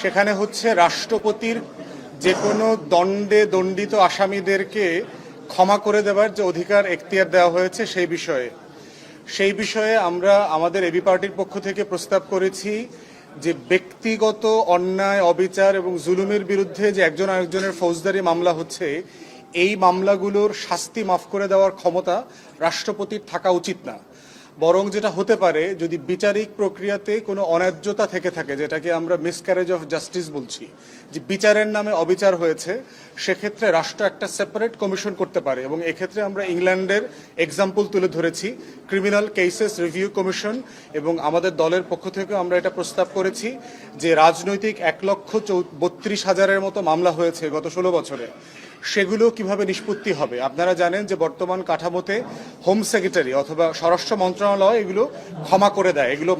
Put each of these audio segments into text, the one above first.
সেখানে হচ্ছে রাষ্ট্রপতির যে কোনো দণ্ডে দণ্ডিত আসামিদেরকে ক্ষমা করে দেওয়ার যে অধিকার এখতিয়ার দেওয়া হয়েছে সেই বিষয়ে। সেই বিষয়ে আমরা আমাদের এবি পার্টির পক্ষ থেকে প্রস্তাব করেছি যে ব্যক্তিগত অন্যায়, অবিচার এবং জুলুমের বিরুদ্ধে যে একজন আরেকজনের ফৌজদারি মামলা হচ্ছে, এই মামলাগুলোর শাস্তি মাফ করে দেওয়ার ক্ষমতা রাষ্ট্রপতির থাকা উচিত না। বরং যেটা হতে পারে, যদি বিচারিক প্রক্রিয়াতে কোনো অন্যায্যতা থেকে থাকে, যেটাকে আমরা মিসক্যারেজ অফ জাস্টিস বলছি, যে বিচারের নামে অবিচার হয়েছে, সেক্ষেত্রে রাষ্ট্র একটা সেপারেট কমিশন করতে পারে। এবং এক্ষেত্রে আমরা ইংল্যান্ডের এক্সাম্পল তুলে ধরেছি ক্রিমিনাল কেসেস রিভিউ কমিশন এবং আমাদের দলের পক্ষ থেকে আমরা এটা প্রস্তাব করেছি যে রাজনৈতিক এক লক্ষ বত্রিশ হাজারের মতো মামলা হয়েছে গত ষোলো বছরে। সেগুলো কীভাবে নিষ্পত্তি হবে? আপনারা জানেন যে বর্তমান কাঠামোতে হোম সেক্রেটারি অথবা স্বরাষ্ট্র মন্ত্রণালয় এগুলো ক্ষমা করে দেয়। এগুলো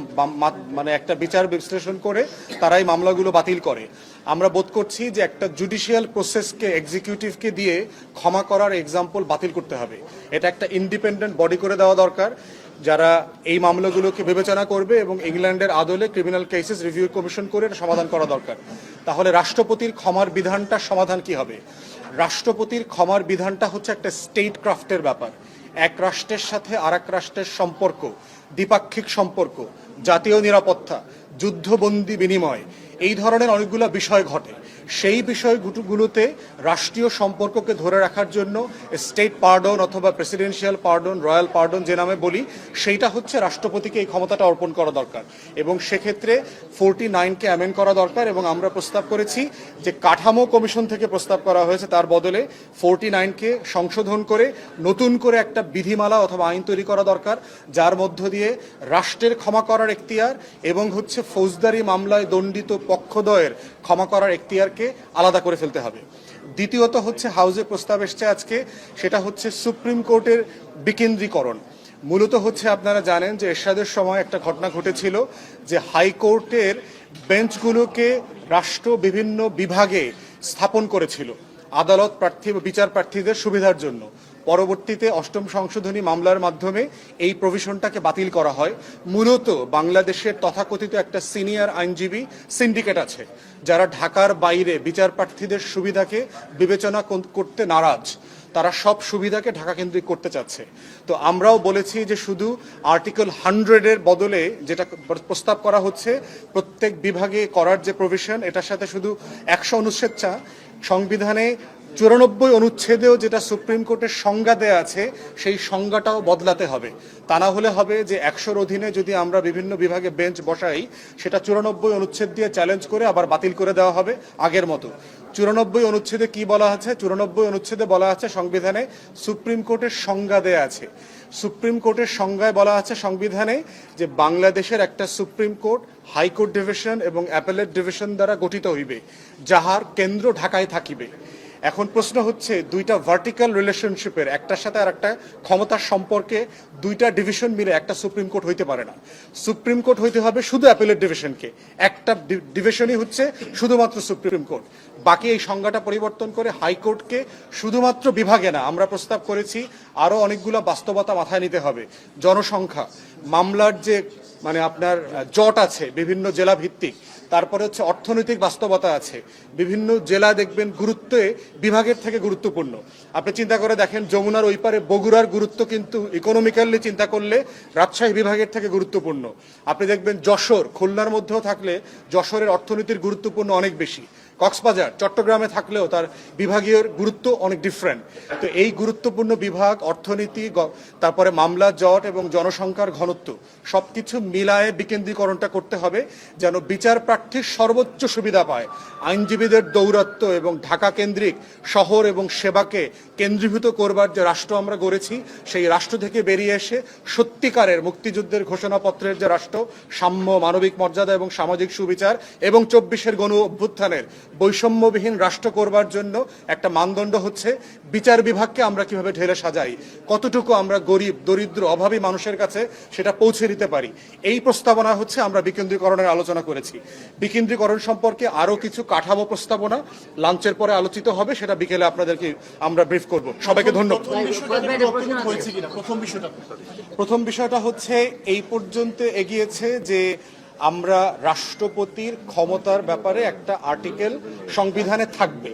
মানে একটা বিচার বিশ্লেষণ করে তারাই মামলাগুলো বাতিল করে। আমরা বোধ করছি যে একটা জুডিশিয়াল প্রসেসকে এক্সিকিউটিভকে দিয়ে ক্ষমা করার এক্সাম্পল বাতিল করতে হবে। এটা একটা ইন্ডিপেন্ডেন্ট বডি করে দেওয়া দরকার, যারা এই মামলাগুলোকে বিবেচনা করবে এবং ইংল্যান্ডের আদলে ক্রিমিনাল কেসেস রিভিউ কমিশন করে এটা সমাধান করা দরকার। তাহলে রাষ্ট্রপতির ক্ষমার বিধানটার সমাধান কি হবে? রাষ্ট্রপতির ক্ষমার বিধানটা হচ্ছে একটা স্টেট ক্রাফটের ব্যাপার। এক রাষ্ট্রের সাথে আর এক রাষ্ট্রের সম্পর্ক, দ্বিপাক্ষিক সম্পর্ক, জাতীয় নিরাপত্তা, যুদ্ধবন্দি বিনিময় এই ধরনের অনেকগুলো বিষয় ঘটে। সেই বিষয়গুলোতে রাষ্ট্রীয় সম্পর্ককে ধরে রাখার জন্য স্টেট পার্ডন অথবা প্রেসিডেন্সিয়াল পার্ডন, রয়্যাল পার্ডন যে নামে বলি, সেইটা হচ্ছে রাষ্ট্রপতিকে এই ক্ষমতাটা অর্পণ করা দরকার। এবং সেক্ষেত্রে ফোরটি নাইনকে অ্যামেন্ড করা দরকার এবং আমরা প্রস্তাব করেছি যে কাঠামো কমিশন থেকে প্রস্তাব করা হয়েছে, তার বদলে ফোরটি নাইনকে সংশোধন করে নতুন করে একটা বিধিমালা অথবা আইন তৈরি করা দরকার, যার মধ্য দিয়ে রাষ্ট্রের ক্ষমা করার এখতিয়ার এবং হচ্ছে ফৌজদারি মামলায় দণ্ডিত পক্ষদ্বয়ের ক্ষমা করার এখতিয়ারকে আলাদা করে ফেলতে হবে। দ্বিতীয়ত হচ্ছে হাউজে প্রস্তাব এসছে আজকে, সেটা হচ্ছে সুপ্রিম কোর্টের বিকেন্দ্রীকরণ। মূলত হচ্ছে আপনারা জানেন যে এরশাদের সময় একটা ঘটনা ঘটেছিল যে হাইকোর্টের বেঞ্চগুলোকে রাষ্ট্র বিভিন্ন বিভাগে স্থাপন করেছিল, আদালত প্রার্থী বিচার প্রার্থীদের সুবিধার জন্য। পরবর্তীতে অষ্টম সংশোধনী মামলার মাধ্যমে এই প্রভিশনটাকে বাতিল করা হয়। মূলত বাংলাদেশের তথাকথিত একটা সিনিয়র আইনজীবী সিন্ডিকেট আছে, যারা ঢাকার বাইরে বিচার প্রার্থীদের সুবিধাকে বিবেচনা করতে নারাজ। তারা সব সুবিধাকে ঢাকা কেন্দ্রিক করতে চাচ্ছে। তো আমরাও বলেছি যে শুধু আর্টিকেল হান্ড্রেডের বদলে যেটা প্রস্তাব করা হচ্ছে, প্রত্যেক বিভাগে করার যে প্রভিশন এটার সাথে শুধু একশো অনুচ্ছেদ চা। সংবিধানে চুরানব্বই অনুচ্ছেদেও যেটা সুপ্রিম কোর্টের সংজ্ঞা দেয়া আছে, সেই সংজ্ঞাটাও বদলাতে হবে। তা না হলে হবে যে একশোর অধীনে যদি আমরা বিভিন্ন বিভাগে বেঞ্চ বসাই, সেটা চুরানব্বই অনুচ্ছেদ দিয়ে চ্যালেঞ্জ করে আবার বাতিল করে দেওয়া হবে আগের মতো। চুরানব্বই অনুচ্ছেদে কি বলা আছে? চুরানব্বই অনুচ্ছেদে বলা আছে সংবিধানে সুপ্রিম কোর্টের সংজ্ঞা দেয়া আছে। সুপ্রিম কোর্টের সংজ্ঞায় বলা আছে সংবিধানে যে বাংলাদেশের একটা supreme court, high court division এবং অ্যাপেলেট ডিভিশন দ্বারা গঠিত হইবে, যাহার কেন্দ্র ঢাকায় থাকিবে। এখন প্রশ্ন হচ্ছে, দুইটা ভার্টিক্যাল রিলেশনশিপের একটার সাথে আর একটা ক্ষমতার সম্পর্কে দুইটা ডিভিশন মিলে একটা সুপ্রিম কোর্ট হইতে পারে না। সুপ্রিম কোর্ট হইতে হবে শুধু অ্যাপেলেট ডিভিশনকে একটা ডিভিশনই হচ্ছে শুধুমাত্র সুপ্রিম কোর্ট বাকি এই সংজ্ঞাটা পরিবর্তন করে হাইকোর্টকে শুধুমাত্র বিভাগে না, আমরা প্রস্তাব করেছি আরও অনেকগুলো বাস্তবতা মাথায় নিতে হবে। জনসংখ্যা, মামলার যে মানে আপনার জট আছে বিভিন্ন জেলা ভিত্তিক তারপরে হচ্ছে অর্থনৈতিক বাস্তবতা আছে। বিভিন্ন জেলা দেখবেন গুরুত্বে বিভাগের থেকে গুরুত্বপূর্ণ। আপনি চিন্তা করে দেখেন, যমুনার ওই পারে বগুড়ার গুরুত্ব কিন্তু ইকোনমিক্যালি চিন্তা করলে রাজশাহী বিভাগের থেকে গুরুত্বপূর্ণ। আপনি দেখবেন যশোর, খুলনার মধ্যেও থাকলে যশোরের অর্থনীতির গুরুত্বপূর্ণ অনেক বেশি। কক্সবাজার, চট্টগ্রামে থাকলেও তার বিভাগীয় গুরুত্ব অনেক ডিফারেন্ট তো এই গুরুত্বপূর্ণ বিভাগ, অর্থনীতি তারপরে মামলা, জট এবং জনসংখ্যার ঘনত্ব, সবকিছু মিলায়ে বিকেন্দ্রীকরণটা করতে হবে যেন বিচার প্রার্থীর সর্বোচ্চ সুবিধা পায়। আইনজীবীদের দৌরাত্ম এবং ঢাকা কেন্দ্রিক শহর এবং সেবাকে কেন্দ্রীভূত করবার যে রাষ্ট্র আমরা গড়েছি, সেই রাষ্ট্র থেকে বেরিয়ে এসে সত্যিকারের মুক্তিযুদ্ধের ঘোষণাপত্রের যে রাষ্ট্র, সাম্য, মানবিক মর্যাদা এবং সামাজিক সুবিচার এবং চব্বিশের গণ অভ্যুত্থানের বৈষম্যবিহীন রাষ্ট্র করবার জন্য একটা মানদণ্ড হচ্ছে বিচার বিভাগকে আমরা কীভাবে ঢেলে সাজাই কতটুকু আমরা গরিব দরিদ্র অভাবী মানুষের কাছে সেটা পৌঁছে দিতে পারি এই প্রস্তাবনা হচ্ছে আমরা বিকেন্দ্রীকরণের আলোচনা করেছি। বিকেন্দ্রীকরণ সম্পর্কে আরও কিছু কাঠামো প্রস্তাবনা লাঞ্চের পরে আলোচিত হবে সেটা বিকেলে আপনাদেরকে আমরা ব্রিফ করব। সবাইকে ধন্যবাদ। প্রথম বিষয়টা প্রথম বিষয়টা হচ্ছে এই পর্যন্ত এগিয়েছে যে আমরা রাষ্ট্রপতির ক্ষমতার ব্যাপারে একটা আর্টিকেল সংবিধানে থাকবে।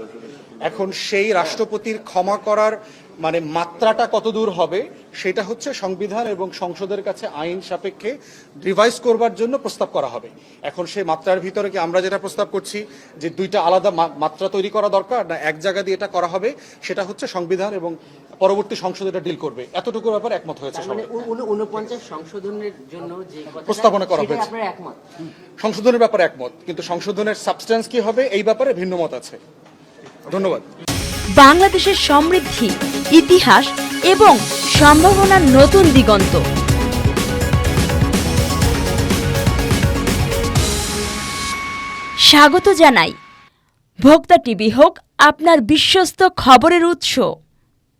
এখন সেই রাষ্ট্রপতির ক্ষমা করার মানে মাত্রাটা কত দূর হবে সেটা হচ্ছে সংবিধান এবং সংসদের কাছে আইন সাপেক্ষে রিভাইজ করবার জন্য প্রস্তাব করা হবে। এখন সেই মাত্রার ভিতরে কি আমরা যেটা প্রস্তাব করছি যে দুইটা আলাদা মাত্রা তৈরি করা দরকার না এক জায়গা দিয়ে এটা করা হবে সেটা হচ্ছে সংবিধান এবং পরবর্তী সংসদ এটা ডিল করবে। এতটুকু ব্যাপার একমত হয়েছে মানে সবাই। উ- উন- উনপঞ্চাশ সংশোধনের জন্য যে প্রস্তাবনা করা হয়েছে। সংশোধনের ব্যাপারে একমত কিন্তু সংশোধনের সাবস্টেন্স কি হবে এই ব্যাপারে ভিন্ন মত আছে। ধন্যবাদ। বাংলাদেশের সমৃদ্ধি, ইতিহাস এবং সম্ভাবনার নতুন দিগন্ত। স্বাগত জানাই। ভোক্তা টিভি হোক, আপনার বিশ্বস্ত খবরের উৎস।